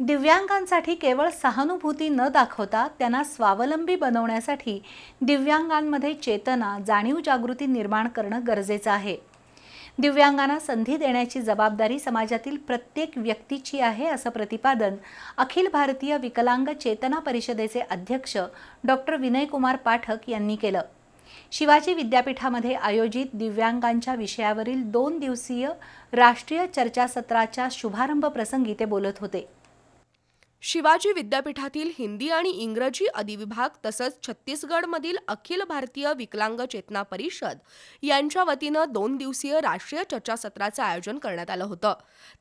दिव्यांगांसाठी केवळ सहानुभूती न दाखवता त्यांना स्वावलंबी बनवण्यासाठी दिव्यांगांमध्ये चेतना जाणीव जागृती निर्माण करणं गरजेचं आहे. दिव्यांगांना संधी देण्याची जबाबदारी समाजातील प्रत्येक व्यक्तीची आहे असं प्रतिपादन अखिल भारतीय विकलांग चेतना परिषदेचे अध्यक्ष डॉक्टर विनयकुमार पाठक यांनी केलं. शिवाजी विद्यापीठामध्ये आयोजित दिव्यांगांच्या विषयावरील दोन दिवसीय राष्ट्रीय चर्चासत्राच्या शुभारंभ प्रसंगी ते बोलत होते. शिवाजी विद्यापीठातील हिंदी आणि इंग्रजी अधिविभाग तसंच छत्तीसगडमधील अखिल भारतीय विकलांग चेतना परिषद यांच्या वतीनं दोन दिवसीय राष्ट्रीय चर्चासत्राचं आयोजन करण्यात आलं होतं.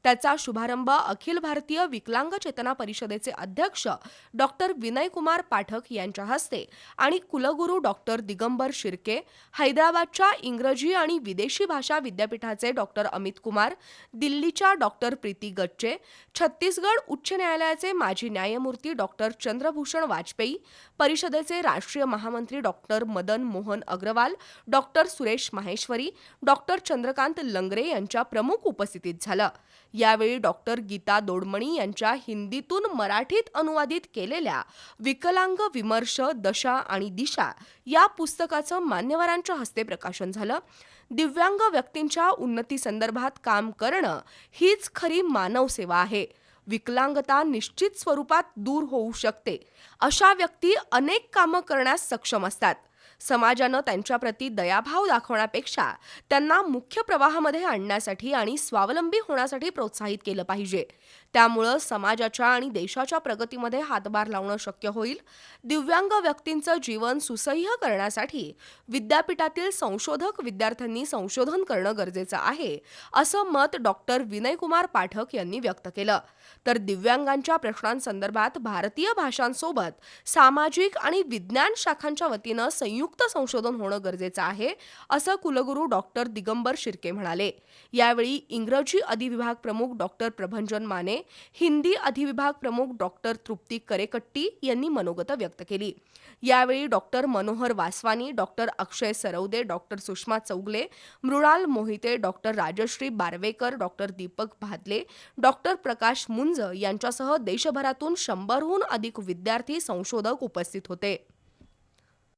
त्याचा शुभारंभ अखिल भारतीय विकलांग चेतना परिषदेचे अध्यक्ष डॉक्टर विनयकुमार पाठक यांच्या हस्ते आणि कुलगुरू डॉक्टर दिगंबर शिर्के हैदराबादच्या इंग्रजी आणि विदेशी भाषा विद्यापीठाचे डॉक्टर अमित कुमार दिल्लीच्या डॉक्टर प्रीती गच्चे छत्तीसगड उच्च न्यायालयाचे माजी न्यायमूर्ती डॉक्टर चंद्रभूषण वाजपेयी परिषदेचे राष्ट्रीय महामंत्री doctor Madan Mohan Agrawal doctor Suresh Maheshwari doctor Chandrakant Langare यांच्या प्रमुख उपस्थितीत झालं. यावेळी डॉक्टर गीता दोडमणी यांच्या हिंदीतून मराठीत अनुवादित केलेल्या विकलांग विमर्श दशा आणि दिशा या पुस्तकाचं मान्यवरांच्या हस्ते प्रकाशन झालं. दिव्यांग व्यक्तींच्या उन्नतीसंदर्भात काम करणं हीच खरी मानव सेवा आहे. विकलांगता निश्चित स्वरूपात दूर होऊ शकते. अशा व्यक्ती अनेक कामं करण्यास सक्षम असतात. समाजानं त्यांच्याप्रती दयाभाव दाखवण्यापेक्षा त्यांना मुख्य प्रवाहामध्ये आणण्यासाठी आणि स्वावलंबी होण्यासाठी प्रोत्साहित केलं पाहिजे. त्यामुळं समाजाच्या आणि देशाच्या प्रगतीमध्ये हातभार लावणं शक्य होईल. दिव्यांग व्यक्तींचं जीवन सुसह्य करण्यासाठी विद्यापीठातील संशोधक विद्यार्थ्यांनी संशोधन करणं गरजेचं आहे असं मत डॉक्टर विनयकुमार पाठक यांनी व्यक्त केलं. तर दिव्यांगांच्या प्रश्नांसंदर्भात भारतीय भाषांसोबत सामाजिक आणि विज्ञान शाखांच्या वतीनं संयुक्त संशोधन होणं गरजेचं आहे असं कुलगुरू डॉक्टर दिगंबर शिर्के म्हणाले. यावेळी इंग्रजी अधिविभाग प्रमुख डॉक्टर प्रभंजन माने हिंदी अधिविभाग प्रमुख डॉक्टर तृप्ती करेकट्टी यांनी मनोगत व्यक्त केली. यावेळी doctor Manohar Vaswani doctor Akshay Sarvade doctor Sushma Chougale Mrunal Mohite doctor Rajshree Barvekar doctor Deepak Bhadale doctor Prakash Munj यांच्यासह देशभरातून शंभरहून अधिक विद्यार्थी संशोधक उपस्थित होते.